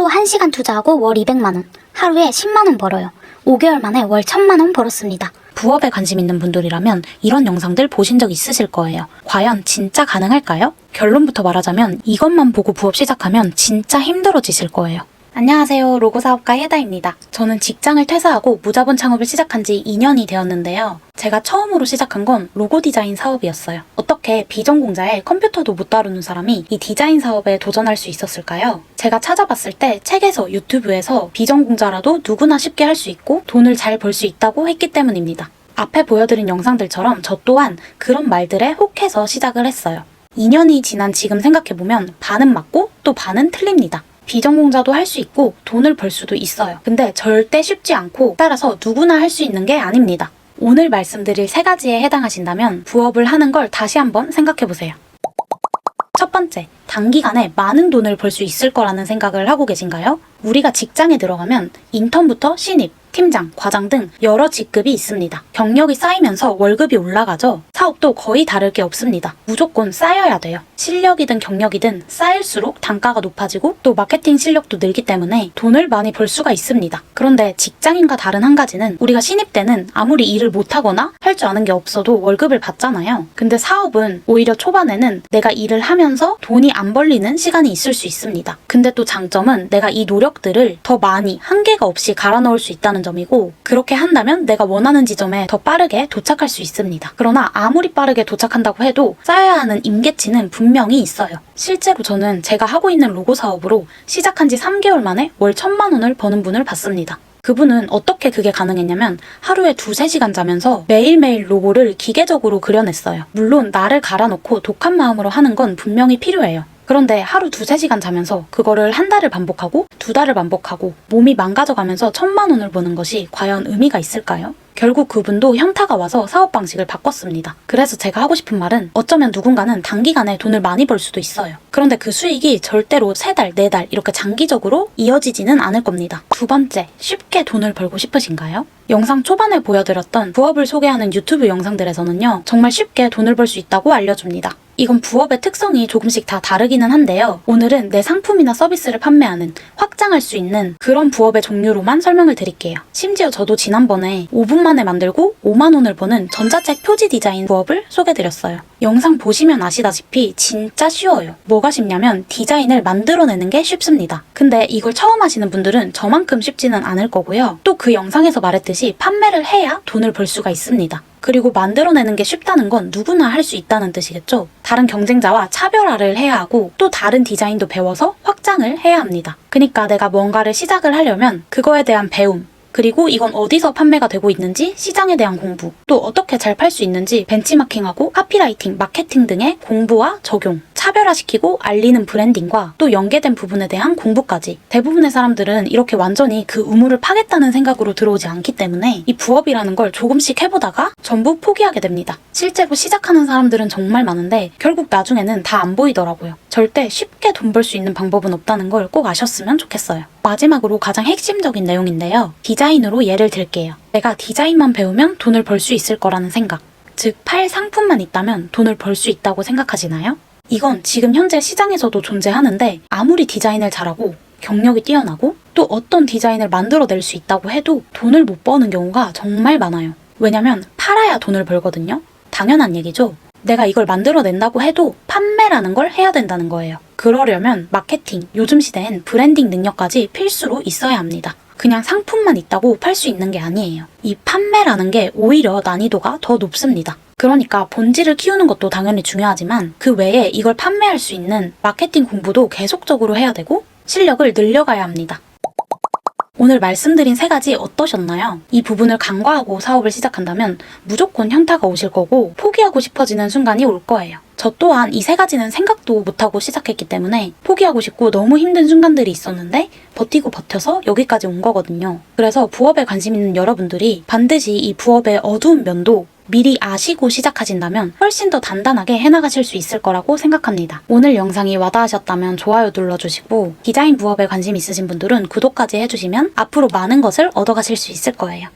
하루 1시간 투자하고 월 200만원, 하루에 10만원 벌어요. 5개월 만에 월 1000만원 벌었습니다. 부업에 관심 있는 분들이라면 이런 영상들 보신 적 있으실 거예요. 과연 진짜 가능할까요? 결론부터 말하자면 이것만 보고 부업 시작하면 진짜 힘들어지실 거예요. 안녕하세요. 로고 사업가 혜다입니다. 저는 직장을 퇴사하고 무자본 창업을 시작한 지 2년이 되었는데요. 제가 처음으로 시작한 건 로고 디자인 사업이었어요. 어떻게 비전공자에 컴퓨터도 못 다루는 사람이 이 디자인 사업에 도전할 수 있었을까요? 제가 찾아봤을 때 책에서 유튜브에서 비전공자라도 누구나 쉽게 할 수 있고 돈을 잘 벌 수 있다고 했기 때문입니다. 앞에 보여드린 영상들처럼 저 또한 그런 말들에 혹해서 시작을 했어요. 2년이 지난 지금 생각해보면 반은 맞고 또 반은 틀립니다. 비전공자도 할 수 있고 돈을 벌 수도 있어요. 근데 절대 쉽지 않고 따라서 누구나 할 수 있는 게 아닙니다. 오늘 말씀드릴 세 가지에 해당하신다면 부업을 하는 걸 다시 한번 생각해 보세요. 첫 번째, 단기간에 많은 돈을 벌 수 있을 거라는 생각을 하고 계신가요? 우리가 직장에 들어가면 인턴부터 신입, 팀장, 과장 등 여러 직급이 있습니다. 경력이 쌓이면서 월급이 올라가죠. 사업도 거의 다를 게 없습니다. 무조건 쌓여야 돼요. 실력이든 경력이든 쌓일수록 단가가 높아지고 또 마케팅 실력도 늘기 때문에 돈을 많이 벌 수가 있습니다. 그런데 직장인과 다른 한 가지는 우리가 신입 때는 아무리 일을 못하거나 할 줄 아는 게 없어도 월급을 받잖아요. 근데 사업은 오히려 초반에는 내가 일을 하면서 돈이 안 벌리는 시간이 있을 수 있습니다. 근데 또 장점은 내가 이 노력들을 더 많이 한계가 없이 갈아 넣을 수 있다는 점이고 그렇게 한다면 내가 원하는 지점에 더 빠르게 도착할 수 있습니다. 그러나 아무리 빠르게 도착한다고 해도 쌓여야 하는 임계치는 분명히 있어요. 실제로 저는 제가 하고 있는 로고 사업으로 시작한 지 3개월 만에 월 1000만 원을 버는 분을 봤습니다. 그분은 어떻게 그게 가능했냐면 하루에 두세 시간 자면서 매일매일 로고를 기계적으로 그려냈어요. 물론 나를 갈아놓고 독한 마음으로 하는 건 분명히 필요해요. 그런데 하루 두세 시간 자면서 그거를 한 달을 반복하고 두 달을 반복하고 몸이 망가져가면서 천만 원을 버는 것이 과연 의미가 있을까요? 결국 그분도 현타가 와서 사업 방식을 바꿨습니다. 그래서 제가 하고 싶은 말은 어쩌면 누군가는 단기간에 돈을 많이 벌 수도 있어요. 그런데 그 수익이 절대로 세 달, 네 달 이렇게 장기적으로 이어지지는 않을 겁니다. 두 번째, 쉽게 돈을 벌고 싶으신가요? 영상 초반에 보여드렸던 부업을 소개하는 유튜브 영상들에서는요, 정말 쉽게 돈을 벌 수 있다고 알려줍니다. 이건 부업의 특성이 조금씩 다 다르기는 한데요. 오늘은 내 상품이나 서비스를 판매하는 확장할 수 있는 그런 부업의 종류로만 설명을 드릴게요. 심지어 저도 지난번에 5분 만에 만들고 5만 원을 버는 전자책 표지 디자인 부업을 소개드렸어요. 영상 보시면 아시다시피 진짜 쉬워요. 뭐가 쉽냐면 디자인을 만들어내는 게 쉽습니다. 근데 이걸 처음 하시는 분들은 저만큼 쉽지는 않을 거고요. 또 그 영상에서 말했듯이 판매를 해야 돈을 벌 수가 있습니다. 그리고 만들어내는 게 쉽다는 건 누구나 할 수 있다는 뜻이겠죠? 다른 경쟁자와 차별화를 해야 하고 또 다른 디자인도 배워서 확장을 해야 합니다. 그러니까 내가 뭔가를 시작을 하려면 그거에 대한 배움, 그리고 이건 어디서 판매가 되고 있는지 시장에 대한 공부, 또 어떻게 잘 팔 수 있는지 벤치마킹하고 카피라이팅, 마케팅 등의 공부와 적용, 차별화시키고 알리는 브랜딩과 또 연계된 부분에 대한 공부까지 대부분의 사람들은 이렇게 완전히 그 우물을 파겠다는 생각으로 들어오지 않기 때문에 이 부업이라는 걸 조금씩 해보다가 전부 포기하게 됩니다. 실제로 시작하는 사람들은 정말 많은데 결국 나중에는 다 안 보이더라고요. 절대 쉽게 돈 벌 수 있는 방법은 없다는 걸 꼭 아셨으면 좋겠어요. 마지막으로 가장 핵심적인 내용인데요. 디자인으로 예를 들게요. 내가 디자인만 배우면 돈을 벌 수 있을 거라는 생각. 즉, 팔 상품만 있다면 돈을 벌 수 있다고 생각하시나요? 이건 지금 현재 시장에서도 존재하는데 아무리 디자인을 잘하고 경력이 뛰어나고 또 어떤 디자인을 만들어낼 수 있다고 해도 돈을 못 버는 경우가 정말 많아요. 왜냐면 팔아야 돈을 벌거든요. 당연한 얘기죠. 내가 이걸 만들어낸다고 해도 판매라는 걸 해야 된다는 거예요. 그러려면 마케팅, 요즘 시대엔 브랜딩 능력까지 필수로 있어야 합니다. 그냥 상품만 있다고 팔 수 있는 게 아니에요. 이 판매라는 게 오히려 난이도가 더 높습니다. 그러니까 본질을 키우는 것도 당연히 중요하지만 그 외에 이걸 판매할 수 있는 마케팅 공부도 계속적으로 해야 되고 실력을 늘려가야 합니다. 오늘 말씀드린 세 가지 어떠셨나요? 이 부분을 간과하고 사업을 시작한다면 무조건 현타가 오실 거고 포기하고 싶어지는 순간이 올 거예요. 저 또한 이 세 가지는 생각도 못하고 시작했기 때문에 포기하고 싶고 너무 힘든 순간들이 있었는데 버티고 버텨서 여기까지 온 거거든요. 그래서 부업에 관심 있는 여러분들이 반드시 이 부업의 어두운 면도 미리 아시고 시작하신다면 훨씬 더 단단하게 해나가실 수 있을 거라고 생각합니다. 오늘 영상이 와닿으셨다면 좋아요 눌러주시고 디자인 부업에 관심 있으신 분들은 구독까지 해주시면 앞으로 많은 것을 얻어가실 수 있을 거예요.